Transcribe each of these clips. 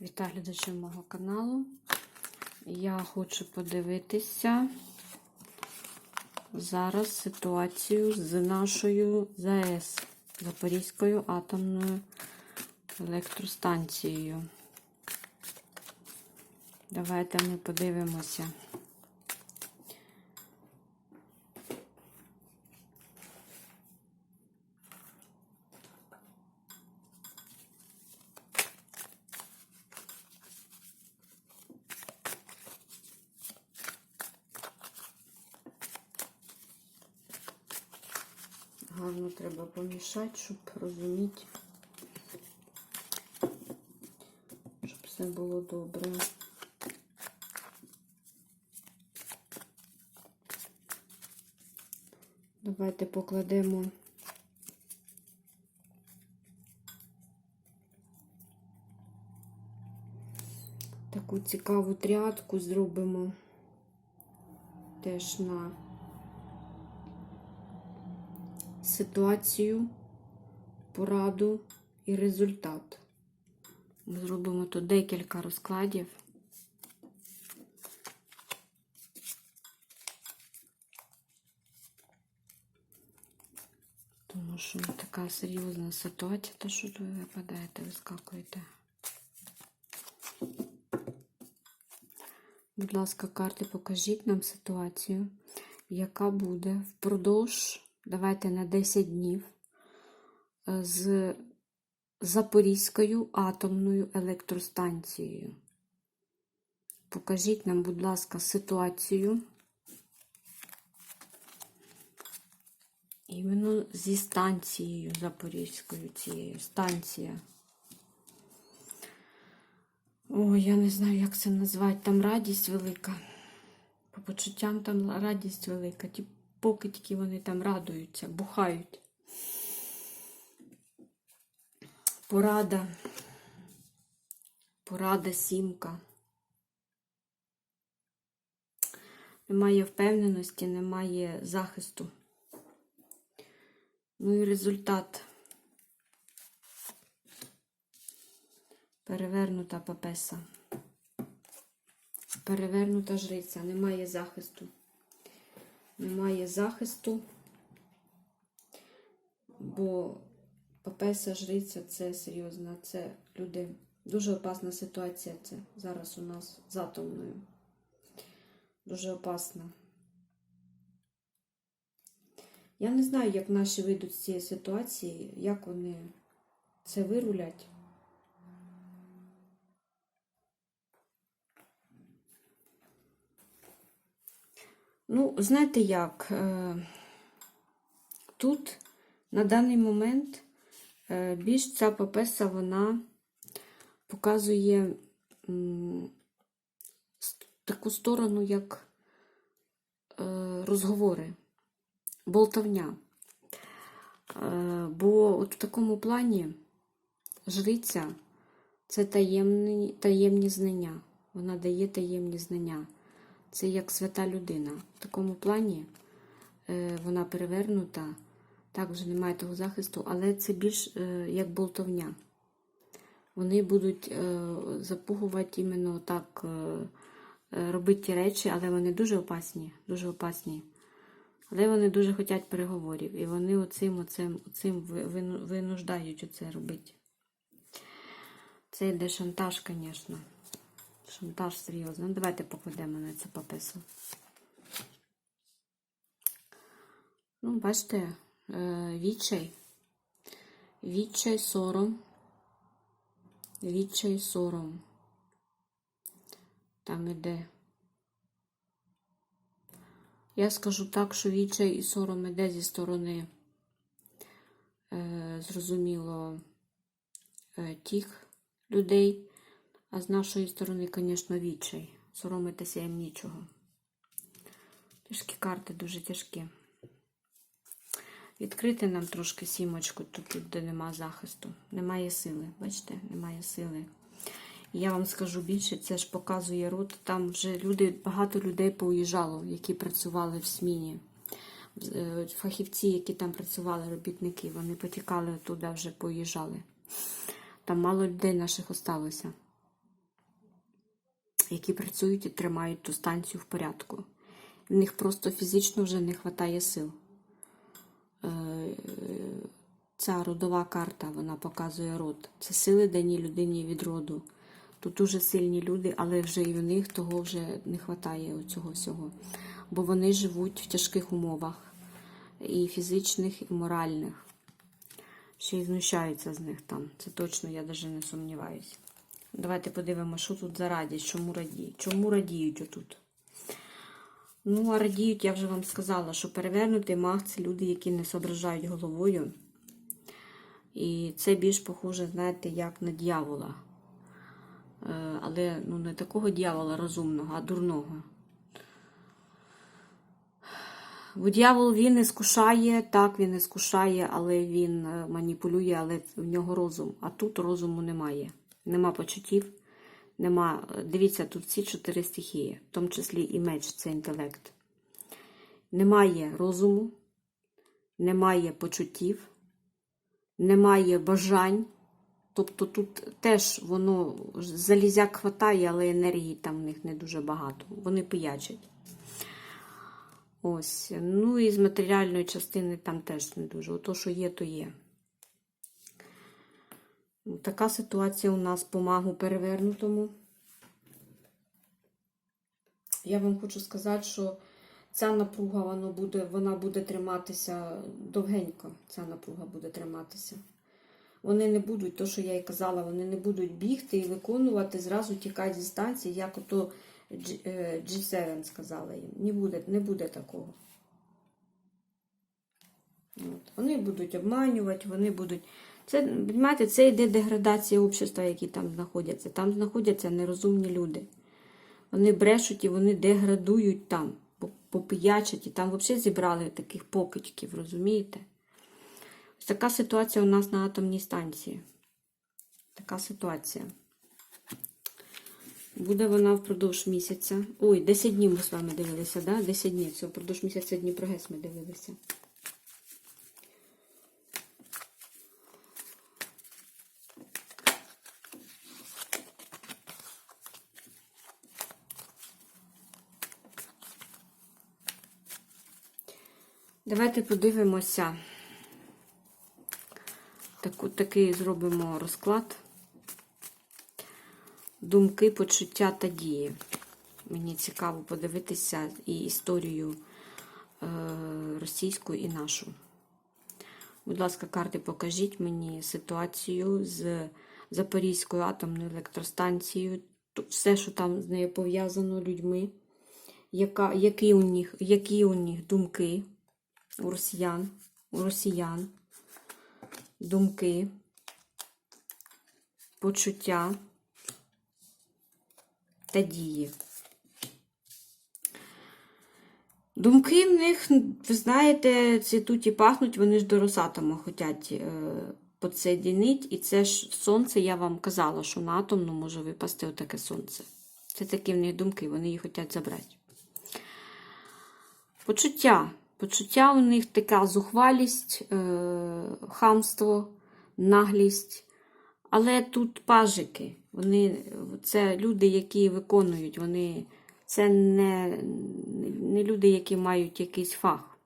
Вітаю глядачів мого каналу. Я хочу подивитися зараз ситуацію з нашою ЗАЕС Запорізькою атомною електростанцією. Давайте ми подивимося. Гарно треба помішати, щоб розуміти, щоб все було добре. Давайте покладемо таку цікаву трядку зробимо теж на ситуацію, пораду і результат. Ми зробимо тут декілька розкладів. Тому що така серйозна ситуація, то що ви випадаєте, вискакуєте. Будь ласка, карти, покажіть нам ситуацію, яка буде впродовж давайте на 10 днів е, з Запорізькою атомною електростанцією. Покажіть нам, будь ласка, ситуацію. Іменно зі станцією Запорізькою цією станція. Ой, я не знаю, як це назвати. Там радість велика. По почуттям там радість велика. Ті поки тільки вони там радуються, бухають. Порада. Порада сімка. Немає впевненості, немає захисту. Ну і результат. Перевернута папеса. Перевернута жриця, немає захисту. Немає захисту, бо папеса жриця це серйозно, це люди. Дуже опасна ситуація це зараз у нас з атомною. Дуже опасна. Я не знаю, як наші вийдуть з цієї ситуації, як вони це вирулять. Ну, знаєте як? Е, тут на даний момент е, більш ця папеса вона показує таку сторону, як е, розговори, болтовня. Бо от в такому плані жриця це таємні, таємні знання. Вона дає таємні знання. Це як свята людина. В такому плані е, вона перевернута, так вже немає того захисту, але це більш е, як болтовня. Вони будуть е, запугувати іменно так, робити ті речі, але вони дуже опасні, дуже опасні. Але вони дуже хочуть переговорів. І вони оцим, оцим, оцим винуждають оце робити. Це йде шантаж, звісно. Шантаж серйозно. Ну, давайте покладемо на цю папесу. Ну, бачите, е, відчай. Відчай сором. Відчай сором. Там іде. Я скажу так, що відчай і сором іде зі сторони, е, зрозуміло, е, тих людей. А з нашої сторони, звісно, відчай. Соромитися їм нічого. Тяжкі карти дуже тяжкі. Відкрити нам трошки сімочку, тут, де нема захисту. Немає сили. Бачите, немає сили. І я вам скажу більше, це ж показує рот. Там вже люди, багато людей поїжджало, які працювали в сміні. Е, фахівці, які там працювали, робітники, вони потікали туди, вже поїжджали. Там мало людей наших осталося. Які працюють і тримають ту станцію в порядку. В них просто фізично вже не вистачає сил. Е, Ця родова карта, вона показує род. Це сили дані людині від роду. Тут дуже сильні люди, але вже і в них того вже не вистачає цього всього. Бо вони живуть в тяжких умовах і фізичних, і моральних. Ще й знущаються з них там. Це точно, я навіть не сумніваюся. Давайте подивимося, що тут за радість, чому радіють. Чому радіють отут? Ну, а радіють, я вже вам сказала, що перевернутий маг це люди, які не соображають головою. І це більш похоже, знаєте, як на дьявола. Е, Але ну, не такого дьявола розумного, а дурного. Бо дьявол він іскушає, так, він іскушає, але він е, маніпулює, але в нього розум. А тут розуму немає. Нема почуттів, нема. е, Дивіться, тут всі чотири стихії, в тому числі і меч це інтелект. Немає розуму, немає почуттів, немає бажань. Тобто тут теж воно залізяк хватає, але енергії там в них не дуже багато. Вони пиячать. Ось. Ну і з матеріальної частини там теж не дуже. Ото, що є, то є. Така ситуація у нас по магу перевернутому. Я вам хочу сказати, що ця напруга вона буде, вона буде триматися довгенько. Ця напруга буде триматися. Вони не будуть, то, що я і казала, вони не будуть бігти і виконувати, зразу тікати зі станції, як ото G- е, G7 сказала їм. Не буде, не буде такого. От. Вони будуть обманювати, вони будуть. Це, розумієте, це йде деградація общества, які там знаходяться. Там знаходяться нерозумні люди. Вони брешуть і вони деградують там, по- попиячать, і там взагалі зібрали таких покидьків, розумієте? Ось така ситуація у нас на атомній станції. Така ситуація. Буде вона впродовж місяця. Ой, 10 днів ми з вами дивилися, да? 10 днів. Все, впродовж місяця Дніпрогес ми дивилися. Давайте подивимося. Таку, такий зробимо розклад. Думки, почуття та дії. Мені цікаво подивитися і історію е, російську, і нашу. Будь ласка, карти, покажіть мені ситуацію з Запорізькою атомною електростанцією, все, що там з нею пов'язано людьми, яка, які, у них, які у них думки у росіян, у росіян, думки, почуття та дії. Думки в них, ви знаєте, цвітуть і пахнуть, вони ж до Росатома хочуть е, підсоєдинити. І це ж сонце, я вам казала, що на атомну може випасти отаке сонце. Це такі в них думки, вони їх хочуть забрати. Почуття. Почуття у них така зухвалість, е, хамство, наглість. Але тут пажики. Вони, це люди, які виконують, вони, це не, не люди, які мають якийсь фах.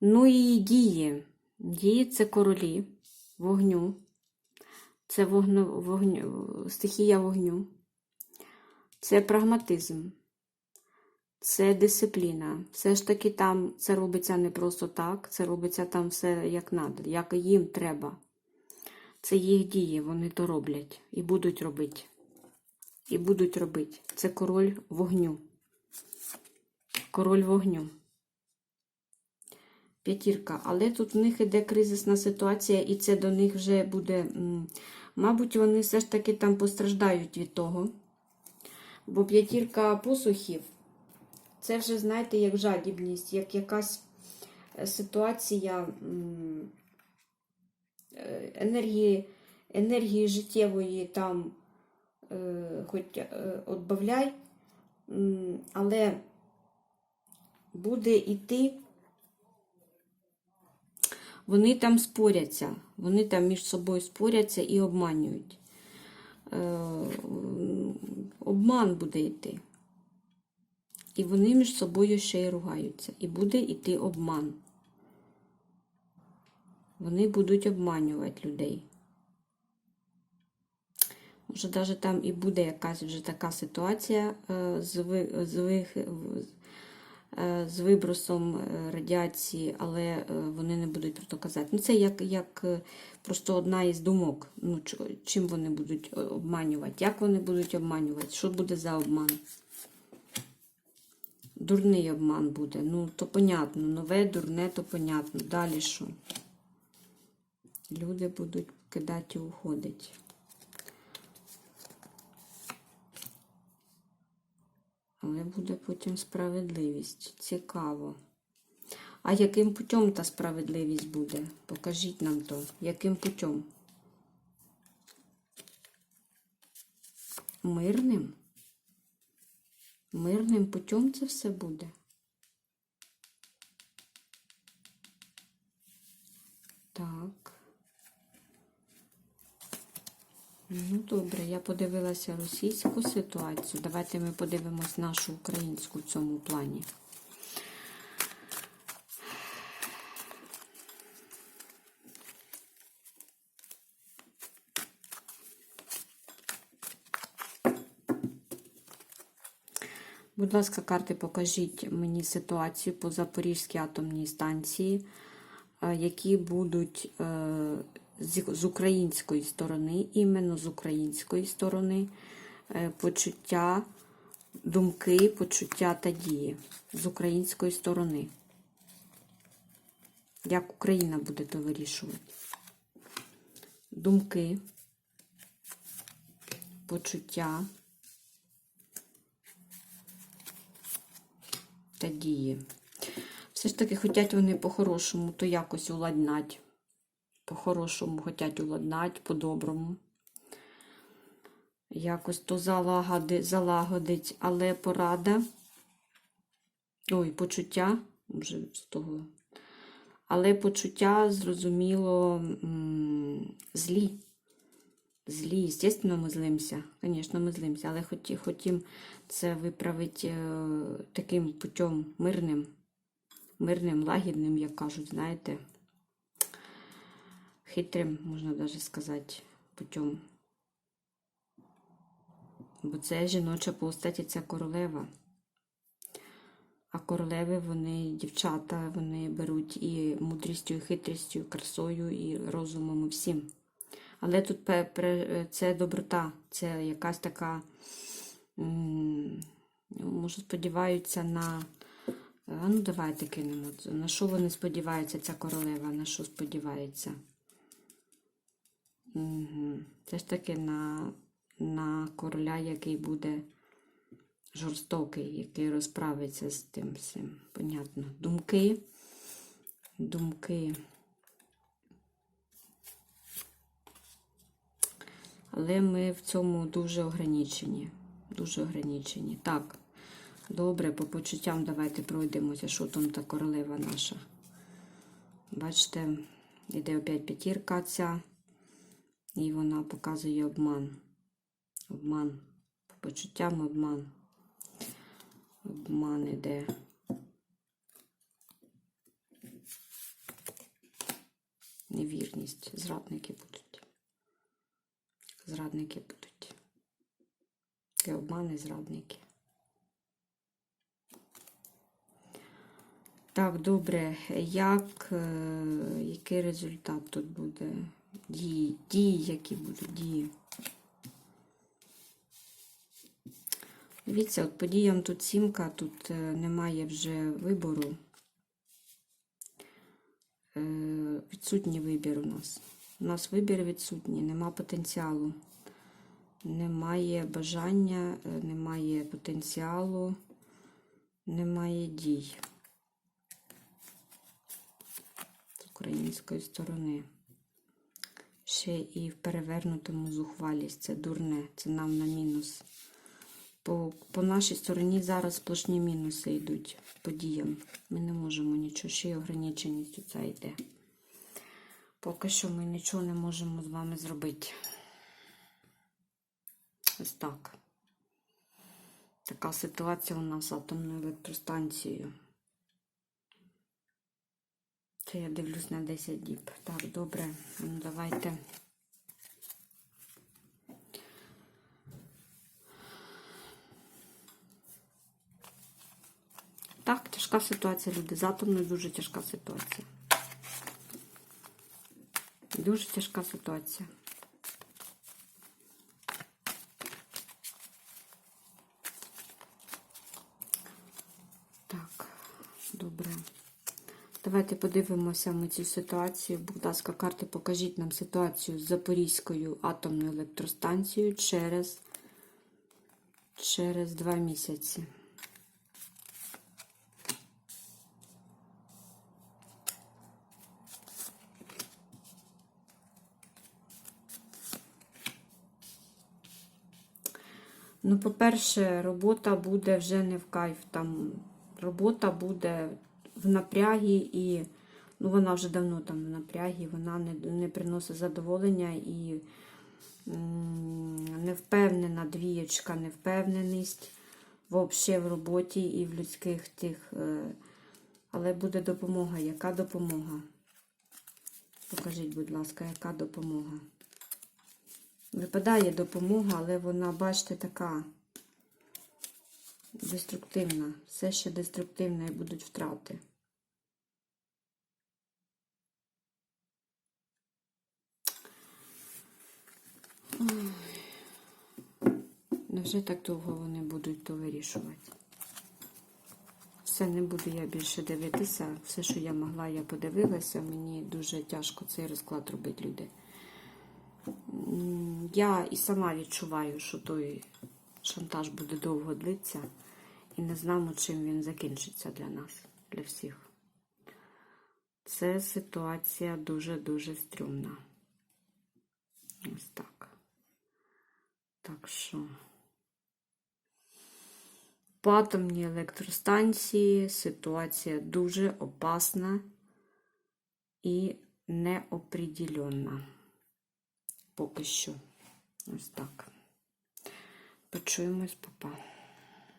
Ну і дії. Дії це королі вогню. Це вогню, вогню, стихія вогню. Це прагматизм. Це дисципліна. Все ж таки там це робиться не просто так, це робиться там все як надо, як їм треба. Це їх дії, вони то роблять і будуть робити. І будуть робити. Це король вогню. Король вогню. П'ятірка. Але тут в них іде кризисна ситуація, і це до них вже буде. Мабуть, вони все ж таки там постраждають від того. Бо п'ятірка посухів це вже, знаєте, як жадібність, як якась е, ситуація е, енергії, енергії життєвої там е, хоч отбавляй, але буде йти. Вони там споряться, вони там між собою споряться і обманюють. Обман буде йти. І вони між собою ще й ругаються. І буде йти обман. Вони будуть обманювати людей. Може, навіть там і буде якась вже така ситуація е, е, з вибросом е, радіації, але вони не будуть про то казати. Ну, це як, як просто одна із думок. Ну, чим вони будуть обманювати, як вони будуть обманювати, що буде за обман. Дурний обман буде. Ну, то понятно. Нове, дурне, то понятно. Далі що? Люди будуть кидати і уходити. Але буде потім справедливість. Цікаво. А яким путем та справедливість буде? Покажіть нам то. Яким путем? Мирним? Мирним путем це все буде? Так. Ну, добре, я подивилася російську ситуацію. Давайте ми подивимось нашу українську в цьому плані. Будь ласка, карти, покажіть мені ситуацію по Запорізькій атомній станції, е, які будуть е, з української сторони, іменно з української сторони, е, почуття, думки, почуття та дії з української сторони. Як Україна буде то вирішувати? Думки, почуття та дії. Все ж таки хочуть вони по-хорошому, то якось уладнать. По-хорошому хочуть уладнать, по-доброму. Якось то залагодить, але порада. Ой, почуття, вже з того. Але почуття, зрозуміло, злі. Злі, звісно, ми злимося. Звісно, ми злимося, але хоті, хотім це виправити е, таким путем мирним, мирним, лагідним, як кажуть, знаєте, хитрим, можна навіть сказати, путем. Бо це жіноча постаті, це королева. А королеви, вони дівчата, вони беруть і мудрістю, і хитрістю, і красою, і розумом, і всім. Але тут це доброта, це якась така, може, сподіваються на. А ну, давайте кинемо. На що вони сподіваються, ця королева? На що сподівається? Угу. Це ж таки на, на короля, який буде жорстокий, який розправиться з тим всім. Понятно. Думки. Думки. Але ми в цьому дуже ограничені. Дуже ограничені. Так, добре, по почуттям давайте пройдемося, що там та королева наша. Бачите, йде опять п'ятірка ця, і вона показує обман. Обман. По почуттям обман. Обман іде. Невірність. Зрадники будуть. Зрадники будуть. І обмани зрадники. Так, добре. Як, е, який результат тут буде? Дії, дії, які будуть дії. Дивіться, от подіям тут сімка, тут е, немає вже вибору. Е, Відсутній вибір у нас. У нас вибір відсутній, нема потенціалу. Немає бажання, е, немає потенціалу, немає дій з української сторони. Ще і в перевернутому зухвалість. Це дурне, це нам на мінус. По, по нашій стороні зараз сплошні мінуси йдуть подіям. Ми не можемо нічого, ще й ограниченість ця йде. Поки що ми нічого не можемо з вами зробити. Ось так. Така ситуація у нас з атомною електростанцією. Це я дивлюсь на 10 діб. Так, добре. Ну, давайте. Так, тяжка ситуація, люди. З атомною дуже тяжка ситуація. Дуже тяжка ситуація. Так, добре. Давайте подивимося ми цю ситуацію. Будь ласка, карти, покажіть нам ситуацію з Запорізькою атомною електростанцією через, через два місяці. Ну, по-перше, робота буде вже не в кайф. Там робота буде в напрягі і ну, вона вже давно там в напрягі, вона не, не приносить задоволення і невпевнена двієчка, невпевненість взагалі в роботі і в людських тих. е, Але буде допомога. Яка допомога? Покажіть, будь ласка, яка допомога? Випадає допомога, але вона, бачите, така деструктивна. Все ще деструктивне і будуть втрати. Невже так довго вони будуть то вирішувати? Все, не буду я більше дивитися. Все, що я могла, я подивилася. Мені дуже тяжко цей розклад робити, люди. Я і сама відчуваю, що той шантаж буде довго длитися, і не знаємо, чим він закінчиться для нас, для всіх. Це ситуація дуже-дуже стрьомна. Ось так. Так що. По атомній електростанції ситуація дуже опасна і неопределенна. Поки що. Ось так. Почуємось, папа.